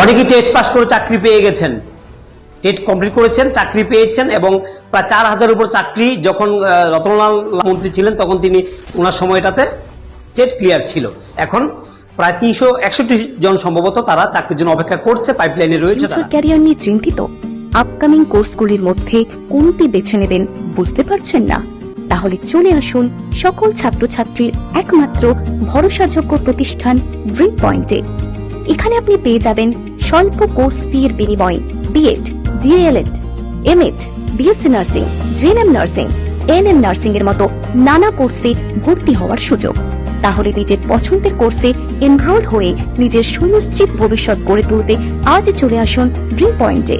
অনেকেই TET pass করে চাকরি পেয়ে গেছেন। টেট কমপ্লিট করেছেন, চাকরি পেয়েছেন এবং প্রায় চার হাজার উপর চাকরি যখন রতনলাল মন্ত্রী ছিলেন তখন তিনি ওনার সময়টাতে টেট ক্লিয়ার ছিল। এখন প্রায় তিনশো একষট্টি জন সম্ভবত তারা চাকরির জন্য অপেক্ষা করছে পাইপলাইনে রয়েছে ক্যারিয়ার নিয়ে চিন্তিত? আপকামিং কোর্সগুলির মধ্যে কোনটি বেছে নেবেন বুঝতে পারছেন না? তাহলে চলে আসুন সকল ছাত্রছাত্রীর একমাত্র ভরসাযোগ্য প্রতিষ্ঠান ড্রিম পয়েন্টে এখানে আপনি পেয়ে যাবেন স্বল্প কোর্স ফি এর বিনিময়ে B Ed D El Ed M Ed B Sc nursing G N M nursing N M nursing এর মতো নানা কোর্সে ভর্তি হওয়ার সুযোগ। তাহলে নিজের পছন্দের কোর্সে এনরোল হয়ে নিজের সুনিশ্চিত ভবিষ্যৎ গড়ে তুলতে আজ চলে আসুন ড্রিম পয়েন্টে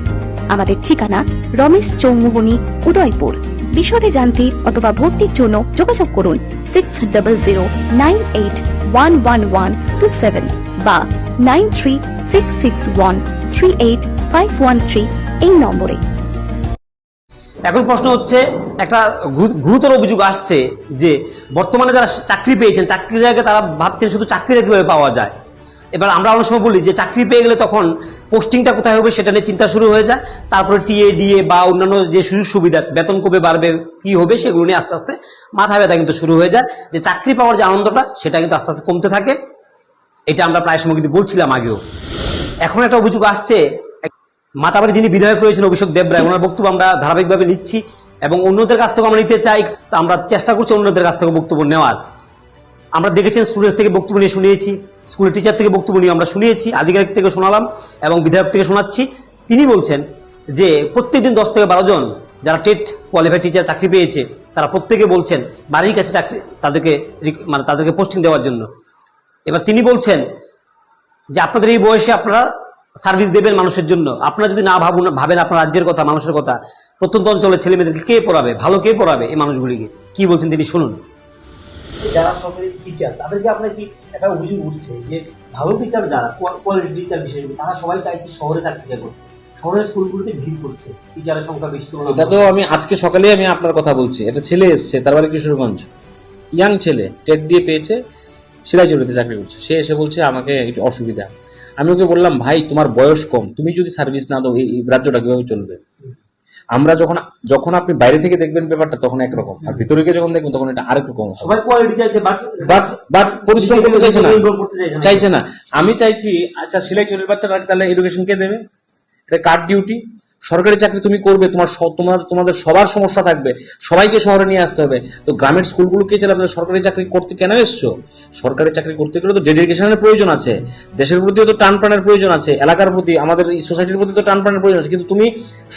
আমাদের ঠিকানা রমেশ চৌমুহনী, উদয়পুর। বিশদে জানতে অথবা ভর্তির জন্য যোগাযোগ করুন six double zero nine eight one one one two seven বা nine three six six one three eight five one three এই নম্বরে। এখন প্রশ্ন হচ্ছে, একটা গুরুতর অভিযোগ আসছে যে বর্তমানে যারা চাকরি পেয়েছেন, চাকরির আগে তারা ভাবছেন শুধু চাকরিটা কীভাবে পাওয়া যায়। এবার আমরা অনেক সময় বলি যে চাকরি পেয়ে গেলে তখন পোস্টিংটা কোথায় হবে সেটা নিয়ে চিন্তা শুরু হয়ে যায়। তারপরে টিএ, ডিএ বা অন্যান্য যে সুযোগ সুবিধা, বেতন কবে বাড়বে, কি হবে সেগুলো নিয়ে আস্তে আস্তে মাথা ব্যথা কিন্তু শুরু হয়ে যায়। যে চাকরি পাওয়ার যে আনন্দটা, সেটা কিন্তু আস্তে আস্তে কমতে থাকে। এটা আমরা প্রায় সময় কিন্তু বলছিলাম আগেও। এখন একটা অভিযোগ আসছে, মাতাবাড়ি যিনি বিধায়ক রয়েছেন অভিষেক দেবরায়, ওনার বক্তব্য আমরা ধারাবাহিকভাবে নিচ্ছি এবং অন্যদের কাছ থেকে আমরা নিতে চাই আমরা চেষ্টা করছি অন্যদের কাছ থেকে বক্তব্য নেওয়ার। আমরা দেখেছেন স্টুডেন্টস থেকে বক্তব্য নিয়ে শুনিয়েছি স্কুলের টিচার থেকে বক্তব্য নিয়ে আমরা শুনিয়েছি, আধিকারিক থেকে শোনালাম এবং বিধায়ক থেকে শোনাচ্ছি। তিনি বলছেন যে প্রত্যেকদিন দশ থেকে বারো জন যারা টেট কোয়ালিফাইড টিচার চাকরি পেয়েছে, তারা প্রত্যেকে বলছেন, বাড়ির কাছে চাকরি তাদেরকে রিক- মানে তাদেরকে পোস্টিং দেওয়ার জন্য। এবার তিনি বলছেন যে আপনাদের এই বয়সে আপনারা সার্ভিস দেবেন মানুষের জন্য। আপনারা যদি না ভাবুন ভাবেন আপনার রাজ্যের কথা মানুষের কথা প্রত্যন্ত অঞ্চলের ছেলে মেয়েদেরকে কে পড়াবে? ভালো কে পড়াবে এই মানুষগুলিকে? কি বলছেন তিনি? শুনুন। যারা সরকারি টিচার তাদেরকে আপনার কি একটা অভিযোগ উঠছে যে ভালো টিচার যারা কোয়ালিটি টিচার বিশেষ করে তারা সবাই চাইছে শহরে চাকরি করতে শহরের স্কুলগুলোতে ভিড় করছে টিচারের সংখ্যা বেশি এটা তো আমি আজকে সকালে আমি আপনার কথা বলছি। এটা ছেলে এসছে তার বাড়ি কিশোরগঞ্জ। ইয়াং ছেলে টেট দিয়ে পেয়েছে সিরাজুলিতে চাকরি করছে। সে এসে বলছে আমাকে একটু অসুবিধা। আমি ওকে বললাম ভাই তোমার বয়স কম। তুমি যদি সার্ভিস না দাও এই রাজ্যটা কীভাবে চলবে? আমরা যখন যখন আপনি বাইরে থেকে দেখবেন ব্যাপারটা তখন একরকম। আর ভিতরে গিয়ে যখন দেখবেন তখন এটা আরেক রকম। সবাই কোয়ালিটি চাইছে বাট বাট বাট পরিশ্রম করতে চাইছে না। চাইছে না। আমি চাইছি আচ্ছা সিলাই চুরির বাচ্চারা তাহলে এডুকেশন কে দেবে? এটা কার ডিউটি সরকারি চাকরি তুমি করবে, তোমার তোমার, তোমাদের সবার সমস্যা থাকবে, সবাইকে শহরে নিয়ে আসতে হবে। তো গ্রামের স্কুলগুলো কে চালাবে? সরকারি চাকরি করতে কেন এসছো? সরকারি চাকরি করতে গেলে তো ডেডিকেশনের প্রয়োজন আছে, দেশের প্রতিও তো টান প্রাণের প্রয়োজন আছে, এলাকার প্রতি, আমাদের এই সোসাইটির প্রতি তো টান প্রাণের প্রয়োজন আছে। কিন্তু তুমি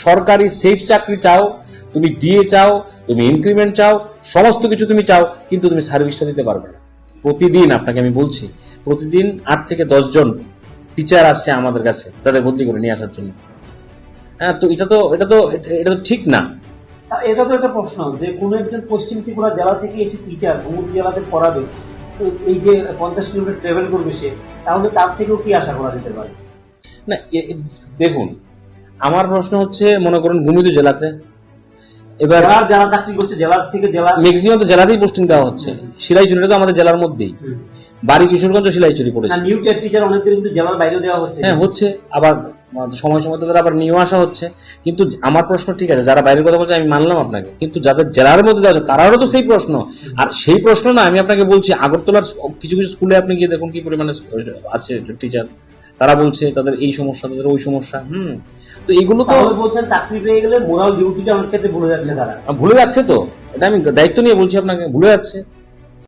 সরকারি সেফ চাকরি চাও, তুমি ডিএ চাও, তুমি ইনক্রিমেন্ট চাও, সমস্ত কিছু তুমি চাও, কিন্তু তুমি সার্ভিসটা দিতে পারবে না। প্রতিদিন আপনাকে আমি বলছি, প্রতিদিন আট থেকে দশ জন টিচার আসছে আমাদের কাছে, তাদের বদলি করে নিয়ে আসার জন্য। হ্যাঁ তো এটা তো এটা তো এটা তো ঠিক না। এটা তো একটা প্রশ্ন যে কোন একজন পশ্চিম ত্রিপুরা জেলা থেকে এসে টিচার ভূমুক জেলাতে পড়াবে তো এই যে পঞ্চাশ কিলোমিটার ট্রাভেল করবে সে তাহলে তার থেকেও কি আশা করা যেতে পারে? না দেখুন আমার প্রশ্ন হচ্ছে মনে করুন ভূমিদু জেলাতে এবার যারা চাকরি করছে জেলার থেকে জেলা ম্যাক্সিমাম তো জেলাতেই পোস্টিং দেওয়া হচ্ছে সিলাইচুরিটা তো আমাদের জেলার মধ্যেই। বাড়ি কিশোরগঞ্জ সিলাইচুরি পড়েছে। নিউ টিচার অনেকদের কিন্তু জেলার বাইরেও দেওয়া হচ্ছে। হ্যাঁ হচ্ছে আবার সময় সময় তাদের আবার নিয়েও আসা হচ্ছে। কিন্তু আমার প্রশ্ন ঠিক আছে যারা বাইরের কথা বলছে আমি মানলাম আপনাকে। কিন্তু যাদের জেলার মধ্যে দেওয়া হচ্ছে তারাও তো সেই প্রশ্ন। আর সেই প্রশ্ন না আমি আপনাকে বলছি আগরতলার কিছু কিছু স্কুলে আপনি গিয়ে দেখুন কি পরিমাণে আছে টিচার তারা বলছে তাদের এই সমস্যা তাদের ওই সমস্যা হুম। তো এগুলো তো বলছেন চাকরি পেয়ে গেলে মোরাল ডিউটিটা অনেক ক্ষেত্রে ভুলে যাচ্ছে তারা। ভুলে যাচ্ছে তো। এটা আমি দায়িত্ব নিয়ে বলছি আপনাকে ভুলে যাচ্ছে।